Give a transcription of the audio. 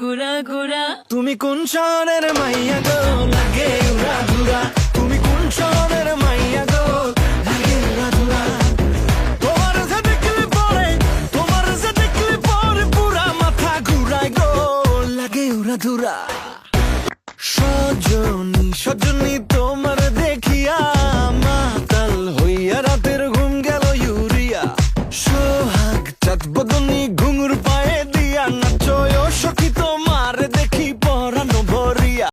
গুড়া গুড়া তুমি কোন শহরের মাইয়া গো? লাগে উড়া গুড়া তুমি কোন শহরের মাইয়া গো? লাগে তোমার তোমার পুরা মাথা লাগে ধুরা। সজনী সজনী